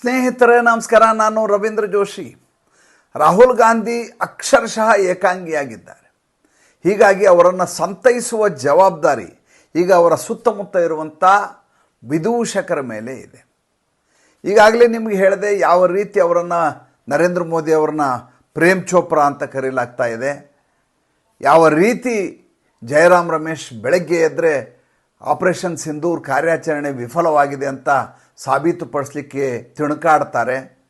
ಸ್ನೇಹಿತರೇ, ನಮಸ್ಕಾರ. ನಾನು ರವೀಂದ್ರ ಜೋಶಿ. ರಾಹುಲ್ ಗಾಂಧಿ ಅಕ್ಷರಶಃ ಏಕಾಂಗಿಯಾಗಿದ್ದಾರೆ. ಹೀಗಾಗಿ ಅವರನ್ನು ಸಂತೈಸುವ ಜವಾಬ್ದಾರಿ ಈಗ ಅವರ ಸುತ್ತಮುತ್ತ ಇರುವಂಥ ವಿದೂಷಕರ ಮೇಲೆ ಇದೆ. ಈಗಾಗಲೇ ನಿಮಗೆ ಹೇಳಿದೆ ಯಾವ ರೀತಿ ಅವರನ್ನು ನರೇಂದ್ರ ಮೋದಿ ಅವರನ್ನ ಪ್ರೇಮ್ ಚೋಪ್ರಾ ಅಂತ ಕರೆಯಲಾಗ್ತಾ ಇದೆ. ಯಾವ ರೀತಿ ಜಯರಾಮ್ ರಮೇಶ್ ಬೆಳಗ್ಗೆ ಎದ್ದರೆ ಆಪರೇಷನ್ ಸಿಂಧೂರ್ ಕಾರ್ಯಾಚರಣೆ ವಿಫಲವಾಗಿದೆ ಅಂತ ಸಾಬೀತುಪಡಿಸಲಿಕ್ಕೆ ತಿಣುಕಾಡ್ತಾರೆ.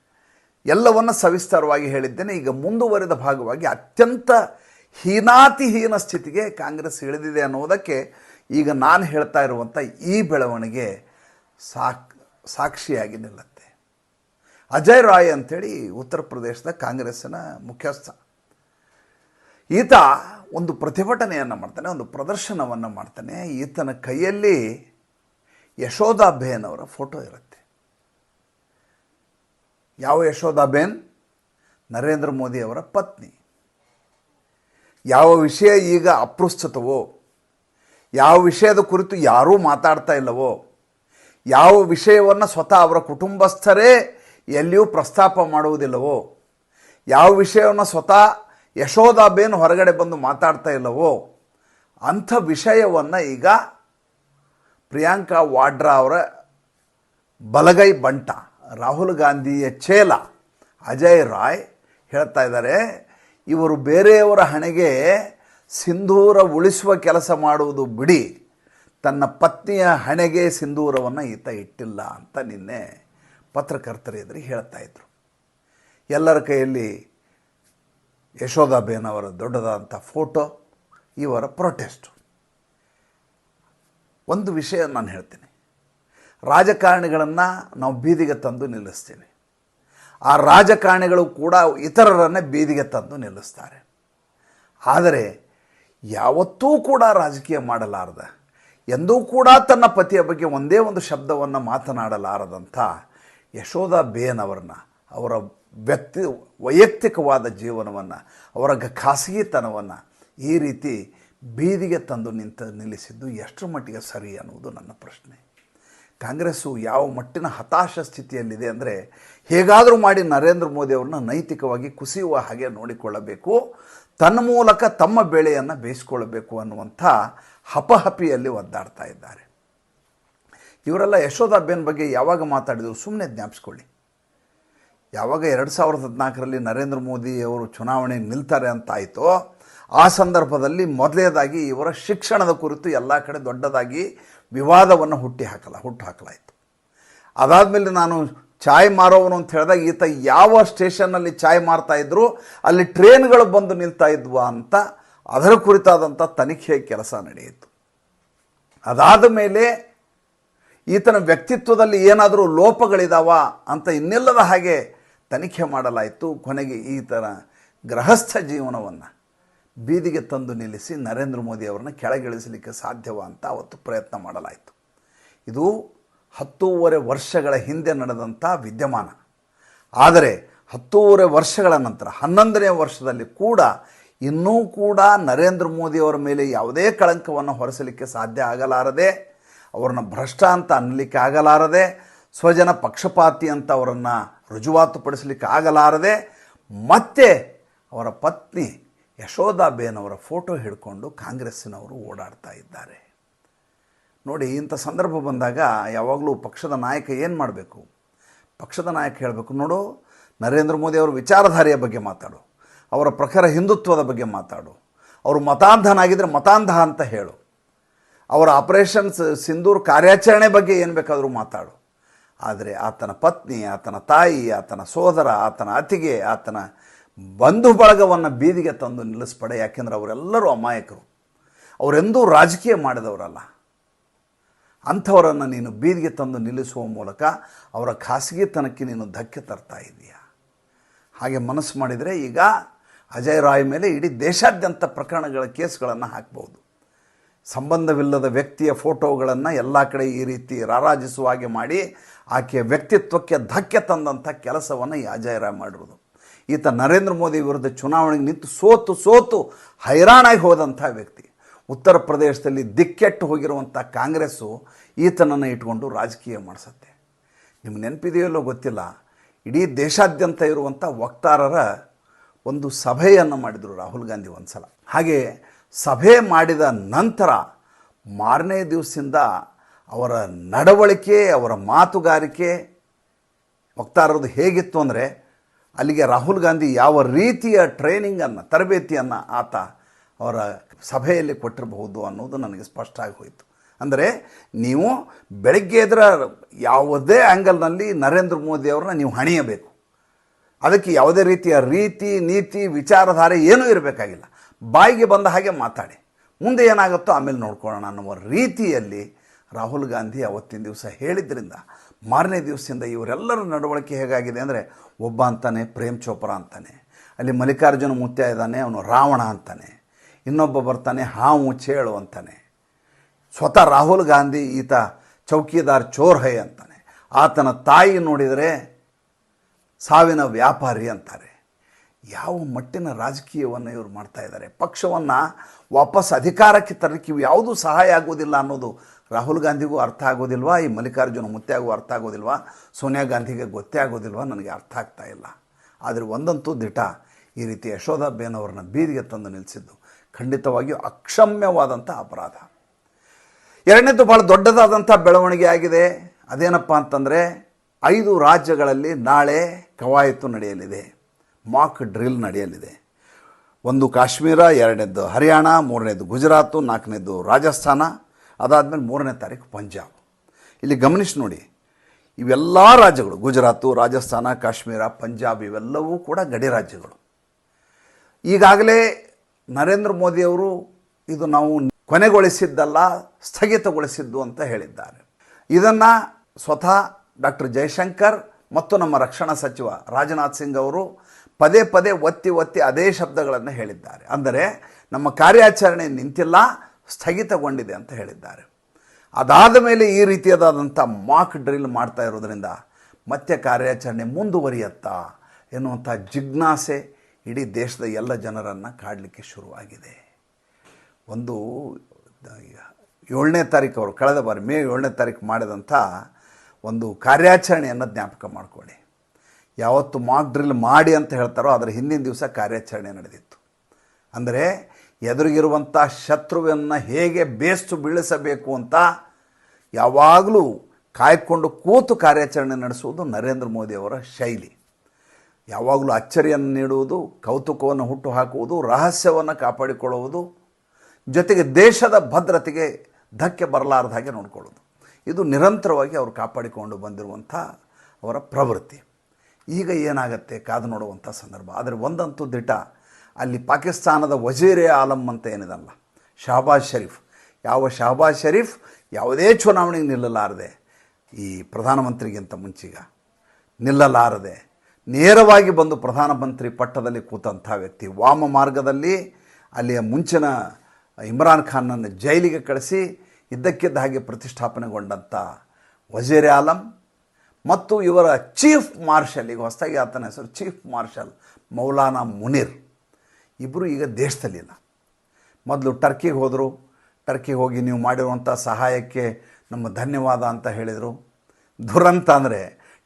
ಎಲ್ಲವನ್ನು ಸವಿಸ್ತಾರವಾಗಿ ಹೇಳಿದ್ದೇನೆ. ಈಗ ಮುಂದುವರೆದ ಭಾಗವಾಗಿ ಅತ್ಯಂತ ಹೀನಾತಿಹೀನ ಸ್ಥಿತಿಗೆ ಕಾಂಗ್ರೆಸ್ ಇಳಿದಿದೆ ಅನ್ನೋದಕ್ಕೆ ಈಗ ನಾನು ಹೇಳ್ತಾ ಇರುವಂಥ ಈ ಬೆಳವಣಿಗೆ ಸಾಕ್, ಸಾಕ್ಷಿಯಾಗಿ ನಿಲ್ಲುತ್ತೆ. ಅಜಯ್ ರಾಯ್ ಅಂಥೇಳಿ ಉತ್ತರ ಪ್ರದೇಶದ ಕಾಂಗ್ರೆಸ್ಸಿನ ಮುಖ್ಯಸ್ಥ. ಈತ ಒಂದು ಪ್ರತಿಭಟನೆಯನ್ನು ಮಾಡ್ತಾನೆ, ಒಂದು ಪ್ರದರ್ಶನವನ್ನು ಮಾಡ್ತಾನೆ. ಈತನ ಕೈಯಲ್ಲಿ ಯಶೋಧಾಬೇನ್ ಅವರ ಫೋಟೋ ಇರುತ್ತೆ. ಯಾವ ಯಶೋಧಾಬೇನ್ ನರೇಂದ್ರ ಮೋದಿ ಅವರ ಪತ್ನಿ. ಯಾವ ವಿಷಯ ಈಗ ಅಪ್ರಸ್ತುತವೋ, ಯಾವ ವಿಷಯದ ಕುರಿತು ಯಾರೂ ಮಾತಾಡ್ತಾ ಇಲ್ಲವೋ, ಯಾವ ವಿಷಯವನ್ನು ಸ್ವತಃ ಅವರ ಕುಟುಂಬಸ್ಥರೇ ಎಲ್ಲಿಯೂ ಪ್ರಸ್ತಾಪ ಮಾಡುವುದಿಲ್ಲವೋ, ಯಾವ ವಿಷಯವನ್ನು ಸ್ವತಃ ಯಶೋಧಾಬೇನ್ ಹೊರಗಡೆ ಬಂದು ಮಾತಾಡ್ತಾ ಇಲ್ಲವೋ? ಅಂಥ ವಿಷಯವನ್ನು ಈಗ ಪ್ರಿಯಾಂಕಾ ವಾಡ್ರಾ ಅವರ ಬಲಗೈ ಬಂಟ, ರಾಹುಲ್ ಗಾಂಧಿಯ ಚೇಲ ಅಜಯ್ ರಾಯ್ ಹೇಳ್ತಾ ಇದ್ದಾರೆ, ಇವರು ಬೇರೆಯವರ ಹಣೆಗೆ ಸಿಂಧೂರ ಉಳಿಸುವ ಕೆಲಸ ಮಾಡುವುದು ಬಿಡಿ, ತನ್ನ ಪತ್ನಿಯ ಹಣೆಗೆ ಸಿಂಧೂರವನ್ನು ಈತ ಇಟ್ಟಿಲ್ಲ ಅಂತ ನಿನ್ನೆ ಪತ್ರಕರ್ತರ ಹೇಳ್ತಾ ಇದ್ರು. ಎಲ್ಲರ ಕೈಯಲ್ಲಿ ಯಶೋಧಾಬೇನ್ ಅವರ ದೊಡ್ಡದಾದಂಥ ಫೋಟೋ ಇವರ ಪ್ರೊಟೆಸ್ಟು ಒಂದು ವಿಷಯ ನಾನು ಹೇಳ್ತೀನಿ. ರಾಜಕಾರಣಿಗಳನ್ನು ನಾವು ಬೀದಿಗೆ ತಂದು ನಿಲ್ಲಿಸ್ತೀವಿ. ಆ ರಾಜಕಾರಣಿಗಳು ಕೂಡ ಇತರರನ್ನೇ ಬೀದಿಗೆ ತಂದು ನಿಲ್ಲಿಸ್ತಾರೆ. ಆದರೆ ಯಾವತ್ತೂ ಕೂಡ ರಾಜಕೀಯ ಮಾಡಲಾರದ, ಎಂದೂ ಕೂಡ ತನ್ನ ಪತಿಯ ಬಗ್ಗೆ ಒಂದೇ ಒಂದು ಶಬ್ದವನ್ನು ಮಾತನಾಡಲಾರದಂಥ ಯಶೋಧ ಬೇನ್ ಅವರನ್ನ ಅವರ ವ್ಯಕ್ತಿ, ವೈಯಕ್ತಿಕವಾದ ಜೀವನವನ್ನು, ಅವರ ಖಾಸಗಿತನವನ್ನು ಈ ರೀತಿ ಬೀದಿಗೆ ತಂದು ನಿಂತ, ನಿಲ್ಲಿಸಿದ್ದು ಎಷ್ಟರ ಮಟ್ಟಿಗೆ ಸರಿ ಅನ್ನುವುದು ನನ್ನ ಪ್ರಶ್ನೆ. ಕಾಂಗ್ರೆಸ್ಸು ಯಾವ ಮಟ್ಟಿನ ಹತಾಶ ಸ್ಥಿತಿಯಲ್ಲಿದೆ ಅಂದರೆ, ಹೇಗಾದರೂ ಮಾಡಿ ನರೇಂದ್ರ ಮೋದಿ ಅವ್ರನ್ನ ನೈತಿಕವಾಗಿ ಕುಸಿಯುವ ಹಾಗೆ ನೋಡಿಕೊಳ್ಳಬೇಕು, ತನ್ನ ಮೂಲಕ ತಮ್ಮ ಬೆಳೆಯನ್ನು ಬೇಯಿಸ್ಕೊಳ್ಬೇಕು ಅನ್ನುವಂಥ ಹಪಹಪಿಯಲ್ಲಿ ಒದ್ದಾಡ್ತಾ ಇದ್ದಾರೆ. ಇವರೆಲ್ಲ ಯಶೋಧಾಬೇನ್ ಬಗ್ಗೆ ಯಾವಾಗ ಮಾತಾಡಿದ್ರು ಸುಮ್ಮನೆ ಜ್ಞಾಪಿಸ್ಕೊಳ್ಳಿ. ಯಾವಾಗ ಎರಡು ಸಾವಿರದ ಹದಿನಾಲ್ಕರಲ್ಲಿ ನರೇಂದ್ರ ಮೋದಿ ಅವರು ಚುನಾವಣೆ ನಿಲ್ತಾರೆ ಅಂತಾಯಿತೋ, ಆ ಸಂದರ್ಭದಲ್ಲಿ ಮೊದಲನೇದಾಗಿ ಇವರ ಶಿಕ್ಷಣದ ಕುರಿತು ಎಲ್ಲ ಕಡೆ ದೊಡ್ಡದಾಗಿ ವಿವಾದವನ್ನು ಹುಟ್ಟಿ ಹಾಕಲ, ಹುಟ್ಟು ಹಾಕಲಾಯಿತು. ಅದಾದಮೇಲೆ ನಾನು ಚಾಯ್ ಮಾರೋವನು ಅಂತ ಹೇಳಿದಾಗ, ಈತ ಯಾವ ಸ್ಟೇಷನ್ನಲ್ಲಿ ಚಾಯ್ ಮಾರ್ತಾ ಇದ್ರು, ಅಲ್ಲಿ ಟ್ರೈನ್ಗಳು ಬಂದು ನಿಲ್ತಾ ಇದ್ವಾ ಅಂತ, ಅದರ ಕುರಿತಾದಂಥ ತನಿಖೆ ಕೆಲಸ ನಡೆಯಿತು. ಅದಾದ ಮೇಲೆ ಈತನ ವ್ಯಕ್ತಿತ್ವದಲ್ಲಿ ಏನಾದರೂ ಲೋಪಗಳಿದಾವ ಅಂತ ಇನ್ನಿಲ್ಲದ ಹಾಗೆ ತನಿಖೆ ಮಾಡಲಾಯಿತು. ಕೊನೆಗೆ ಈ ಥರ ಗೃಹಸ್ಥ ಜೀವನವನ್ನು ಬೀದಿಗೆ ತಂದು ನಿಲ್ಲಿಸಿ ನರೇಂದ್ರ ಮೋದಿ ಅವರನ್ನು ಕೆಳಗಿಳಿಸಲಿಕ್ಕೆ ಸಾಧ್ಯವ ಅಂತ ಅವತ್ತು ಪ್ರಯತ್ನ ಮಾಡಲಾಯಿತು. ಇದು ಹತ್ತೂವರೆ ವರ್ಷಗಳ ಹಿಂದೆ ನಡೆದಂಥ ವಿದ್ಯಮಾನ. ಆದರೆ ಹತ್ತೂವರೆ ವರ್ಷಗಳ ನಂತರ, ಹನ್ನೊಂದನೇ ವರ್ಷದಲ್ಲಿ ಕೂಡ ಇನ್ನೂ ಕೂಡ ನರೇಂದ್ರ ಮೋದಿಯವರ ಮೇಲೆ ಯಾವುದೇ ಕಳಂಕವನ್ನು ಹೊರಿಸಲಿಕ್ಕೆ ಸಾಧ್ಯ ಆಗಲಾರದೆ, ಅವರನ್ನು ಭ್ರಷ್ಟ ಅಂತ ಅನ್ನಲಿಕ್ಕೆ ಆಗಲಾರದೆ, ಸ್ವಜನ ಪಕ್ಷಪಾತಿ ಅಂತ ಅವರನ್ನು ರುಜುವಾತುಪಡಿಸಲಿಕ್ಕೆ ಆಗಲಾರದೆ ಮತ್ತೆ ಅವರ ಪತ್ನಿ ಯಶೋಧಾಬೇನ್ ಅವರ ಫೋಟೋ ಹಿಡ್ಕೊಂಡು ಕಾಂಗ್ರೆಸ್ಸಿನವರು ಓಡಾಡ್ತಾ ಇದ್ದಾರೆ. ನೋಡಿ, ಇಂಥ ಸಂದರ್ಭ ಬಂದಾಗ ಯಾವಾಗಲೂ ಪಕ್ಷದ ನಾಯಕ ಏನು ಮಾಡಬೇಕು? ಪಕ್ಷದ ನಾಯಕ ಹೇಳಬೇಕು, ನೋಡು, ನರೇಂದ್ರ ಮೋದಿ ಅವರ ವಿಚಾರಧಾರೆಯ ಬಗ್ಗೆ ಮಾತಾಡು, ಅವರ ಪ್ರಖರ ಹಿಂದುತ್ವದ ಬಗ್ಗೆ ಮಾತಾಡು, ಅವರು ಮತಾಂಧನಾಗಿದ್ದರೆ ಮತಾಂಧ ಅಂತ ಹೇಳು, ಅವರ ಆಪರೇಷನ್ಸ್, ಸಿಂಧೂರ್ ಕಾರ್ಯಾಚರಣೆ ಬಗ್ಗೆ ಏನು ಬೇಕಾದರೂ ಮಾತಾಡು ಆದರೆ ಆತನ ಪತ್ನಿ, ಆತನ ತಾಯಿ, ಆತನ ಸೋದರ, ಆತನ ಅತಿಗೆ, ಆತನ ಬಂಧು ಬಳಗವನ್ನು ಬೀದಿಗೆ ತಂದು ನಿಲ್ಲಿಸ್ಬೇಡ. ಯಾಕೆಂದರೆ ಅವರೆಲ್ಲರೂ ಅಮಾಯಕರು. ಅವರೆಂದೂ ರಾಜಕೀಯ ಮಾಡಿದವರಲ್ಲ. ಅಂಥವರನ್ನು ನೀನು ಬೀದಿಗೆ ತಂದು ನಿಲ್ಲಿಸುವ ಮೂಲಕ ಅವರ ಖಾಸಗಿತನಕ್ಕೆ ನೀನು ಧಕ್ಕೆ ತರ್ತಾ ಇದೆಯಾ ಹಾಗೆ ಮನಸ್ಸು ಮಾಡಿದರೆ ಈಗ ಅಜಯ್ ರಾಯ್ ಮೇಲೆ ಇಡೀ ದೇಶಾದ್ಯಂತ ಪ್ರಕರಣಗಳ ಕೇಸ್ಗಳನ್ನು ಹಾಕ್ಬೋದು ಸಂಬಂಧವಿಲ್ಲದ ವ್ಯಕ್ತಿಯ ಫೋಟೋಗಳನ್ನು ಎಲ್ಲ ಕಡೆ ಈ ರೀತಿ ರಾರಾಜಿಸುವ ಹಾಗೆ ಮಾಡಿ ಆಕೆಯ ವ್ಯಕ್ತಿತ್ವಕ್ಕೆ ಧಕ್ಕೆ ತಂದಂಥ ಕೆಲಸವನ್ನು ಈ ಮಾಡಿರೋದು. ಈತ ನರೇಂದ್ರ ಮೋದಿ ವಿರುದ್ಧ ಚುನಾವಣೆಗೆ ನಿಂತು ಸೋತು ಸೋತು ಹೈರಾಣಾಗಿ ಹೋದಂಥ ವ್ಯಕ್ತಿ. ಉತ್ತರ ಪ್ರದೇಶದಲ್ಲಿ ದಿಕ್ಕೆಟ್ಟು ಹೋಗಿರುವಂಥ ಕಾಂಗ್ರೆಸ್ಸು ಈತನನ್ನು ಇಟ್ಕೊಂಡು ರಾಜಕೀಯ ಮಾಡಿಸತ್ತೆ. ನಿಮ್ಗೆ ನೆನಪಿದೆಯಲ್ಲೋ ಗೊತ್ತಿಲ್ಲ. ಇಡೀ ದೇಶಾದ್ಯಂತ ಇರುವಂಥ ವಕ್ತಾರರ ಒಂದು ಸಭೆಯನ್ನು ಮಾಡಿದರು ರಾಹುಲ್ ಗಾಂಧಿ ಒಂದು ಸಲ ಹಾಗೆ ಸಭೆ ಮಾಡಿದ ನಂತರ ಮಾರನೇ ದಿವಸದಿಂದ ಅವರ ನಡವಳಿಕೆ, ಅವರ ಮಾತುಗಾರಿಕೆ, ವಕ್ತಾರರದು ಹೇಗಿತ್ತು ಅಂದರೆ ಅಲ್ಲಿಗೆ ರಾಹುಲ್ ಗಾಂಧಿ ಯಾವ ರೀತಿಯ ಟ್ರೈನಿಂಗನ್ನು ತರಬೇತಿಯನ್ನು ಆತ ಅವರ ಸಭೆಯಲ್ಲಿ ಕೊಟ್ಟಿರಬಹುದು ಅನ್ನೋದು ನನಗೆ ಸ್ಪಷ್ಟ ಆಗಿ ಹೋಯಿತು. ಅಂದರೆ ನೀವು ಬೆಳಗ್ಗೆ ಎದ್ರ ಯಾವುದೇ ಆ್ಯಂಗಲ್ನಲ್ಲಿ ನರೇಂದ್ರ ಮೋದಿ ಅವ್ರನ್ನ ನೀವು ಹಣಿಯಬೇಕು. ಅದಕ್ಕೆ ಯಾವುದೇ ರೀತಿಯ ರೀತಿ, ನೀತಿ, ವಿಚಾರಧಾರೆ ಏನೂ ಇರಬೇಕಾಗಿಲ್ಲ. ಬಾಯಿಗೆ ಬಂದ ಹಾಗೆ ಮಾತಾಡಿ. ಮುಂದೆ ಏನಾಗುತ್ತೋ ಆಮೇಲೆ ನೋಡ್ಕೊಳ್ಳೋಣ ಅನ್ನುವ ರೀತಿಯಲ್ಲಿ ರಾಹುಲ್ ಗಾಂಧಿ ಅವತ್ತಿನ ದಿವಸ ಹೇಳಿದ್ರಿಂದ, ಮಾರನೇ ದಿವಸದಿಂದ ಇವರೆಲ್ಲರ ನಡವಳಿಕೆ ಹೇಗಾಗಿದೆ ಅಂದರೆ, ಒಬ್ಬ ಅಂತಾನೆ, ಪ್ರೇಮ್ ಚೋಪ್ರಾ ಅಂತಾನೆ, ಅಲ್ಲಿ ಮಲ್ಲಿಕಾರ್ಜುನ ಮುತ್ಯ ಇದ್ದಾನೆ, ಅವನು ರಾವಣ ಅಂತಾನೆ, ಇನ್ನೊಬ್ಬ ಬರ್ತಾನೆ, ಹಾವು ಚೇಳು ಅಂತಾನೆ. ಸ್ವತಃ ರಾಹುಲ್ ಗಾಂಧಿ ಈತ ಚೌಕಿದಾರ್ ಚೋರ್ ಹೈ ಅಂತಾನೆ. ಆತನ ತಾಯಿ ನೋಡಿದರೆ ಸಾವಿನ ವ್ಯಾಪಾರಿ ಅಂತಾರೆ. ಯಾವ ಮಟ್ಟಿನ ರಾಜಕೀಯವನ್ನು ಇವರು ಮಾಡ್ತಾ ಇದ್ದಾರೆ? ಪಕ್ಷವನ್ನು ವಾಪಸ್ ಅಧಿಕಾರಕ್ಕೆ ತರಲಿಕ್ಕೆ ಇವು ಯಾವುದೂ ಸಹಾಯ ಆಗೋದಿಲ್ಲ ಅನ್ನೋದು ರಾಹುಲ್ ಗಾಂಧಿಗೂ ಅರ್ಥ ಆಗೋದಿಲ್ವಾ? ಈ ಮಲ್ಲಿಕಾರ್ಜುನ ಮುತ್ಯಾಗೂ ಅರ್ಥ ಆಗೋದಿಲ್ವಾ? ಸೋನಿಯಾ ಗಾಂಧಿಗೆ ಗೊತ್ತೇ ಆಗೋದಿಲ್ವಾ? ನನಗೆ ಅರ್ಥ ಆಗ್ತಾ ಇಲ್ಲ. ಆದರೆ ಒಂದಂತೂ ದಿಟ ಈ ರೀತಿ ಯಶೋಧ ಬೇನವರನ್ನ ಬೀದಿಗೆ ತಂದು ನಿಲ್ಲಿಸಿದ್ದು ಖಂಡಿತವಾಗಿಯೂ ಅಕ್ಷಮ್ಯವಾದಂಥ ಅಪರಾಧ. ಎರಡನೇದು ಭಾಳ ದೊಡ್ಡದಾದಂಥ ಬೆಳವಣಿಗೆ ಆಗಿದೆ. ಅದೇನಪ್ಪ ಅಂತಂದರೆ ಐದು ರಾಜ್ಯಗಳಲ್ಲಿ ನಾಳೆ ಕವಾಯತು ನಡೆಯಲಿದೆ. ಮಾಕ್ ಡ್ರಿಲ್ ನಡೆಯಲಿದೆ. ಒಂದು ಕಾಶ್ಮೀರ ಎರಡನೇದು ಹರಿಯಾಣ ಮೂರನೇದು ಗುಜರಾತು ನಾಲ್ಕನೇದು ರಾಜಸ್ಥಾನ, ಅದಾದಮೇಲೆ ಮೂರನೇ ತಾರೀಕು ಪಂಜಾಬ್. ಇಲ್ಲಿ ಗಮನಿಸಿ ನೋಡಿ, ಇವೆಲ್ಲ ರಾಜ್ಯಗಳು, ಗುಜರಾತು, ರಾಜಸ್ಥಾನ, ಕಾಶ್ಮೀರ, ಪಂಜಾಬ್ ಇವೆಲ್ಲವೂ ಕೂಡ ಗಡಿ ರಾಜ್ಯಗಳು. ಈಗಾಗಲೇ ನರೇಂದ್ರ ಮೋದಿಯವರು ಇದು ನಾವು ಕೊನೆಗೊಳಿಸಿದ್ದಲ್ಲ, ಸ್ಥಗಿತಗೊಳಿಸಿದ್ದು ಅಂತ ಹೇಳಿದ್ದಾರೆ. ಇದನ್ನು ಸ್ವತಃ ಡಾಕ್ಟರ್ ಜಯಶಂಕರ್ ಮತ್ತು ನಮ್ಮ ರಕ್ಷಣಾ ಸಚಿವ ರಾಜನಾಥ್ ಸಿಂಗ್ ಅವರು ಪದೇ ಪದೇ ಒತ್ತಿ ಒತ್ತಿ ಅದೇ ಶಬ್ದಗಳನ್ನು ಹೇಳಿದ್ದಾರೆ. ಅಂದರೆ ನಮ್ಮ ಕಾರ್ಯಾಚರಣೆ ನಿಂತಿಲ್ಲ, ಸ್ಥಗಿತಗೊಂಡಿದೆ ಅಂತ ಹೇಳಿದ್ದಾರೆ. ಅದಾದ ಮೇಲೆ ಈ ರೀತಿಯಾದಂಥ ಮಾಕ್ ಡ್ರಿಲ್ ಮಾಡ್ತಾ ಇರೋದರಿಂದ ಮತ್ತೆ ಕಾರ್ಯಾಚರಣೆ ಮುಂದುವರಿಯತ್ತಾ ಎನ್ನುವಂಥ ಜಿಜ್ಞಾಸೆ ಇಡೀ ದೇಶದ ಎಲ್ಲ ಜನರನ್ನು ಕಾಡಲಿಕ್ಕೆ ಶುರುವಾಗಿದೆ. ಒಂದು, ಏಳನೇ ತಾರೀಕು ಅವರು, ಕಳೆದ ಬಾರಿ ಮೇ ಏಳನೇ ತಾರೀಕು ಮಾಡಿದಂಥ ಒಂದು ಕಾರ್ಯಾಚರಣೆಯನ್ನು ಜ್ಞಾಪಕ ಮಾಡಿಕೊಳ್ಳಿ. ಯಾವತ್ತು ಮಾಕ್ ಡ್ರಿಲ್ ಮಾಡಿ ಅಂತ ಹೇಳ್ತಾರೋ ಅದರ ಹಿಂದಿನ ದಿವಸ ಕಾರ್ಯಾಚರಣೆ ನಡೆದಿತ್ತು. ಅಂದರೆ ಎದುರಿಗಿರುವಂಥ ಶತ್ರುವನ್ನು ಹೇಗೆ ಬೇಸ್ತು ಬೀಳಿಸಬೇಕು ಅಂತ ಯಾವಾಗಲೂ ಕಾಯ್ಕೊಂಡು ಕೂತು ಕಾರ್ಯಾಚರಣೆ ನಡೆಸುವುದು ನರೇಂದ್ರ ಮೋದಿಯವರ ಶೈಲಿ. ಯಾವಾಗಲೂ ಅಚ್ಚರಿಯನ್ನು ನೀಡುವುದು, ಕೌತುಕವನ್ನು ಹುಟ್ಟು ಹಾಕುವುದು ರಹಸ್ಯವನ್ನು ಕಾಪಾಡಿಕೊಳ್ಳುವುದು, ಜೊತೆಗೆ ದೇಶದ ಭದ್ರತೆಗೆ ಧಕ್ಕೆ ಬರಲಾರದ ಹಾಗೆ ನೋಡಿಕೊಳ್ಳೋದು ಇದು ನಿರಂತರವಾಗಿ ಅವರು ಕಾಪಾಡಿಕೊಂಡು ಬಂದಿರುವಂಥ ಅವರ ಪ್ರವೃತ್ತಿ. ಈಗ ಏನಾಗುತ್ತೆ ಕಾದು ನೋಡುವಂಥ ಸಂದರ್ಭ. ಆದರೆ ಒಂದಂತೂ ದಿಟ ಅಲ್ಲಿ ಪಾಕಿಸ್ತಾನದ ವಜೀರೆ ಆಲಂ ಅಂತ ಏನಿದಲ್ಲ, ಶಹಬಾಜ್ ಶರೀಫ್. ಯಾವ ಶಹಬಾಜ್ ಶರೀಫ್ ಯಾವುದೇ ಚುನಾವಣೆಗೆ ನಿಲ್ಲಲಾರದೆ ಈ ಪ್ರಧಾನಮಂತ್ರಿಗಿಂತ ಮುಂಚೀಗ ನಿಲ್ಲಲಾರದೆ, ನೇರವಾಗಿ ಬಂದು ಪ್ರಧಾನಮಂತ್ರಿ ಪಟ್ಟದಲ್ಲಿ ಕೂತಂಥ ವ್ಯಕ್ತಿ ವಾಮ ಮಾರ್ಗದಲ್ಲಿ ಅಲ್ಲಿಯ ಮುಂಚಿನ ಇಮ್ರಾನ್ ಖಾನ್ನನ್ನು ಜೈಲಿಗೆ ಕಳಿಸಿ ಇದ್ದಕ್ಕಿದ್ದ ಹಾಗೆ ಪ್ರತಿಷ್ಠಾಪನೆಗೊಂಡಂಥ ವಜೀರೆ ಆಲಂ ಮತ್ತು ಇವರ ಚೀಫ್ ಮಾರ್ಷಲ್, ಈಗ ಹೊಸದಾಗಿ ಆತನ ಹೆಸರು ಚೀಫ್ ಮಾರ್ಷಲ್ ಮೌಲಾನಾ ಮುನೀರ್. ಇಬ್ಬರು ಈಗ ದೇಶದಲ್ಲಿಲ್ಲ ಮೊದಲು ಟರ್ಕಿಗೆ ಹೋದರು. ಟರ್ಕಿಗೆ ಹೋಗಿ ನೀವು ಮಾಡಿರುವಂಥ ಸಹಾಯಕ್ಕೆ ನಮ್ಮ ಧನ್ಯವಾದ ಅಂತ ಹೇಳಿದರು. ದುರಂತ ಅಂದರೆ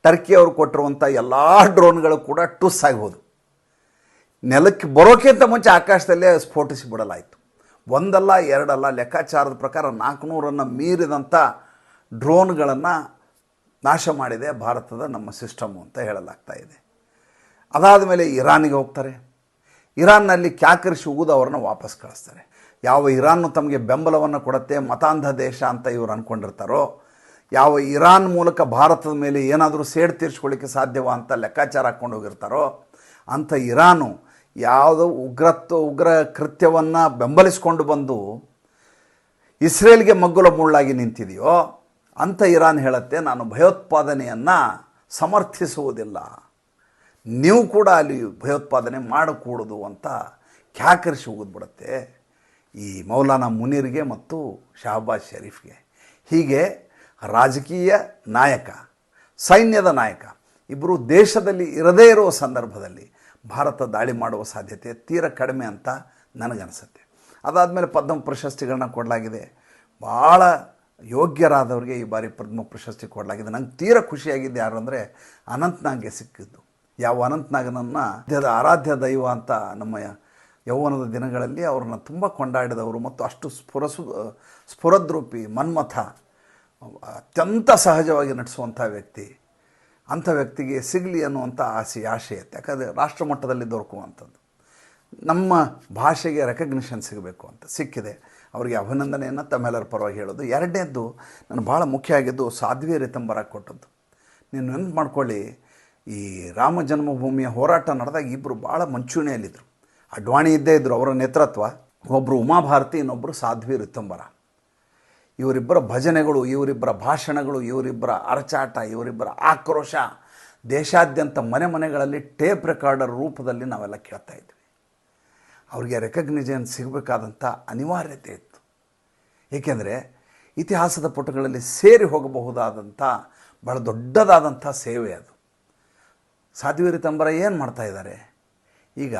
ಟರ್ಕಿಯವರು ಕೊಟ್ಟಿರುವಂಥ ಎಲ್ಲ ಡ್ರೋನ್ಗಳು ಕೂಡ ಟುಸ್ ಆಗ್ಬೋದು. ನೆಲಕ್ಕೆ ಬರೋಕ್ಕಿಂತ ಮುಂಚೆ ಆಕಾಶದಲ್ಲೇ ಸ್ಫೋಟಿಸಿ ಬಿಡಲಾಯಿತು. ಒಂದಲ್ಲ ಎರಡಲ್ಲ ಲೆಕ್ಕಾಚಾರದ ಪ್ರಕಾರ ನಾಲ್ಕುನೂರನ್ನು ಮೀರಿದಂಥ ಡ್ರೋನ್ಗಳನ್ನು ನಾಶ ಮಾಡಿದೆ ಭಾರತದ ನಮ್ಮ ಸಿಸ್ಟಮು ಅಂತ ಹೇಳಲಾಗ್ತಾ ಇದೆ. ಅದಾದ ಮೇಲೆ ಇರಾನಿಗೆ ಹೋಗ್ತಾರೆ. ಇರಾನ್ನಲ್ಲಿ ಕ್ಯಾಕರಿಸಿ ಉಗಿದು ಅವ್ರನ್ನ ವಾಪಸ್ ಕಳಿಸ್ತಾರೆ. ಯಾವ ಇರಾನ್ನು ತಮಗೆ ಬೆಂಬಲವನ್ನು ಕೊಡುತ್ತೆ, ಮತಾಂಧ ದೇಶ ಅಂತ ಇವರು ಅಂದ್ಕೊಂಡಿರ್ತಾರೋ ಯಾವ ಇರಾನ್ ಮೂಲಕ ಭಾರತದ ಮೇಲೆ ಏನಾದರೂ ಸೇಡು ತೀರಿಸ್ಕೊಳ್ಳಿಕ್ಕೆ ಸಾಧ್ಯವ ಅಂತ ಲೆಕ್ಕಾಚಾರ ಹಾಕ್ಕೊಂಡು ಹೋಗಿರ್ತಾರೋ, ಅಂಥ ಇರಾನು ಯಾವುದೋ ಉಗ್ರತ್ವ, ಉಗ್ರ ಕೃತ್ಯವನ್ನು ಬೆಂಬಲಿಸ್ಕೊಂಡು ಬಂದು ಇಸ್ರೇಲ್ಗೆ ಮಗ್ಗುಲ ಮುಳ್ಳಾಗಿ ನಿಂತಿದೆಯೋ ಅಂಥ ಇರಾನ್ ಹೇಳುತ್ತೆ, ನಾನು ಭಯೋತ್ಪಾದನೆಯನ್ನು ಸಮರ್ಥಿಸುವುದಿಲ್ಲ. ನೀವು ಕೂಡ ಅಲ್ಲಿ ಭಯೋತ್ಪಾದನೆ ಮಾಡಕೂಡದು ಅಂತ ಕ್ಯಾಕರಿಸಿ ಹೋಗಿದ್ಬಿಡುತ್ತೆ ಈ ಮೌಲಾನಾ ಮುನೀರ್ಗೆ ಮತ್ತು ಶಹಬಾಜ್ ಶರೀಫ್ಗೆ. ಹೀಗೆ ರಾಜಕೀಯ ನಾಯಕ, ಸೈನ್ಯದ ನಾಯಕ ಇಬ್ಬರು ದೇಶದಲ್ಲಿ ಇರದೇ ಇರುವ ಸಂದರ್ಭದಲ್ಲಿ ಭಾರತ ದಾಳಿ ಮಾಡುವ ಸಾಧ್ಯತೆ ತೀರ ಕಡಿಮೆ ಅಂತ ನನಗನ್ಸುತ್ತೆ. ಅದಾದಮೇಲೆ ಪದ್ಮ ಪ್ರಶಸ್ತಿಗಳನ್ನ ಕೊಡಲಾಗಿದೆ. ಭಾಳ ಯೋಗ್ಯರಾದವರಿಗೆ ಈ ಬಾರಿ ಪದ್ಮ ಪ್ರಶಸ್ತಿ ಕೊಡಲಾಗಿದೆ. ನಂಗೆ ತೀರ ಖುಷಿಯಾಗಿದ್ದು ಯಾರು ಅಂದರೆ ಸಿಕ್ಕಿದ್ದು. ಯಾವ ಅನಂತ್ನಾಗನನ್ನು ದೇಹದ ಆರಾಧ್ಯ ದೈವ ಅಂತ ನಮ್ಮ ಯೌವನದ ದಿನಗಳಲ್ಲಿ ಅವ್ರನ್ನ ತುಂಬ ಕೊಂಡಾಡಿದವರು ಮತ್ತು ಅಷ್ಟು ಸ್ಫುರಸು, ಸ್ಫುರದ್ರೂಪಿ ಮನ್ಮಥ, ಅತ್ಯಂತ ಸಹಜವಾಗಿ ನಟಿಸುವಂಥ ವ್ಯಕ್ತಿ. ಅಂಥ ವ್ಯಕ್ತಿಗೆ ಸಿಗಲಿ ಅನ್ನುವಂಥ ಆಸೆ ಆಶೆ ಯಾಕಂದರೆ ರಾಷ್ಟ್ರಮಟ್ಟದಲ್ಲಿ ದೊರಕುವಂಥದ್ದು. ನಮ್ಮ ಭಾಷೆಗೆ ರೆಕಗ್ನಿಷನ್ ಸಿಗಬೇಕು ಅಂತ ಸಿಕ್ಕಿದೆ. ಅವರಿಗೆ ಅಭಿನಂದನೆಯನ್ನು ತಮ್ಮೆಲ್ಲರ ಪರವಾಗಿ ಹೇಳೋದು. ಎರಡನೇದ್ದು, ನಾನು ಭಾಳ ಮುಖ್ಯ ಆಗಿದ್ದು ಸಾಧ್ವಿ ರಿತಂಬರ ಕೊಟ್ಟದ್ದು. ನೀನು ನೆನಪು ಮಾಡ್ಕೊಳ್ಳಿ, ಈ ರಾಮ ಜನ್ಮಭೂಮಿಯ ಹೋರಾಟ ನಡೆದಾಗ ಇಬ್ಬರು ಭಾಳ ಮುಂಚೂಣಿಯಲ್ಲಿದ್ದರು ಅಡ್ವಾಣಿ ಇದ್ದೇ ಇದ್ದರು ಅವರ ನೇತೃತ್ವ. ಒಬ್ಬರು ಉಮಾಭಾರತಿ ಇನ್ನೊಬ್ಬರು ಸಾಧ್ವಿ ರಿತಂಬರ. ಇವರಿಬ್ಬರ ಭಜನೆಗಳು, ಇವರಿಬ್ಬರ ಭಾಷಣಗಳು, ಇವರಿಬ್ಬರ ಅರಚಾಟ, ಇವರಿಬ್ಬರ ಆಕ್ರೋಶ ದೇಶಾದ್ಯಂತ ಮನೆ ಮನೆಗಳಲ್ಲಿ ಟೇಪ್ ರೆಕಾರ್ಡರ್ ರೂಪದಲ್ಲಿ ನಾವೆಲ್ಲ ಕೇಳ್ತಾ ಇದ್ವಿ. ಅವರಿಗೆ ರೆಕಗ್ನಿಷನ್ ಸಿಗಬೇಕಾದಂಥ ಅನಿವಾರ್ಯತೆ ಇತ್ತು. ಏಕೆಂದರೆ ಇತಿಹಾಸದ ಪುಟಗಳಲ್ಲಿ ಸೇರಿ ಹೋಗಬಹುದಾದಂಥ ಭಾಳ ದೊಡ್ಡದಾದಂಥ ಸೇವೆ ಅದು. ಸಾಧ್ವೀರಿ ತಂಬರ ಏನು ಮಾಡ್ತಾ ಇದ್ದಾರೆ? ಈಗ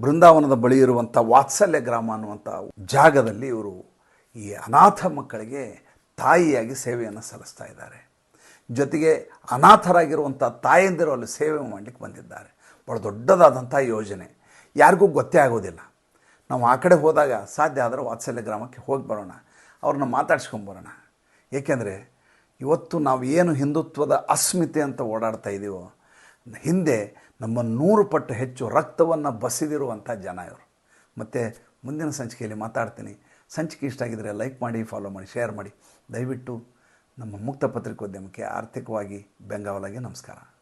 ಬೃಂದಾವನದ ಬಳಿ ಇರುವಂಥ ವಾತ್ಸಲ್ಯ ಗ್ರಾಮ ಅನ್ನುವಂಥ ಜಾಗದಲ್ಲಿ ಇವರು ಈ ಅನಾಥ ಮಕ್ಕಳಿಗೆ ತಾಯಿಯಾಗಿ ಸೇವೆಯನ್ನು ಸಲ್ಲಿಸ್ತಾ ಇದ್ದಾರೆ. ಜೊತೆಗೆ ಅನಾಥರಾಗಿರುವಂಥ ತಾಯಂದಿರು ಅಲ್ಲಿ ಸೇವೆ ಮಾಡಲಿಕ್ಕೆ ಬಂದಿದ್ದಾರೆ. ಭಾಳ ದೊಡ್ಡದಾದಂಥ ಯೋಜನೆ. ಯಾರಿಗೂ ಗೊತ್ತೇ ಆಗೋದಿಲ್ಲ. ನಾವು ಆ ಕಡೆ ಹೋದಾಗ ಸಾಧ್ಯ ಆದರೆ ವಾತ್ಸಲ್ಯ ಗ್ರಾಮಕ್ಕೆ ಹೋಗಿ ಬರೋಣ. ಅವ್ರನ್ನ ಮಾತಾಡ್ಸ್ಕೊಂಬರೋಣ ಏಕೆಂದರೆ ಇವತ್ತು ನಾವು ಏನು ಹಿಂದುತ್ವದ ಅಸ್ಮಿತೆ ಅಂತ ಓಡಾಡ್ತಾ ಇದ್ದೀವೋ ಹಿಂದೆ ನಮ್ಮ ನೂರು ಪಟ್ಟು ಹೆಚ್ಚು ರಕ್ತವನ್ನು ಬಸಿದಿರುವಂಥ ಜನ ಇವರು. ಮತ್ತು ಮುಂದಿನ ಸಂಚಿಕೆಯಲ್ಲಿ ಮಾತಾಡ್ತೀನಿ. ಸಂಚಿಕೆ ಇಷ್ಟ ಆಗಿದರೆ ಲೈಕ್ ಮಾಡಿ, ಫಾಲೋ ಮಾಡಿ, ಶೇರ್ ಮಾಡಿ. ದಯವಿಟ್ಟು ನಮ್ಮ ಮುಕ್ತ ಪತ್ರಿಕೋದ್ಯಮಕ್ಕೆ ಆರ್ಥಿಕವಾಗಿ ಬೆಂಗಾವಲಾಗಿ ನಮಸ್ಕಾರ.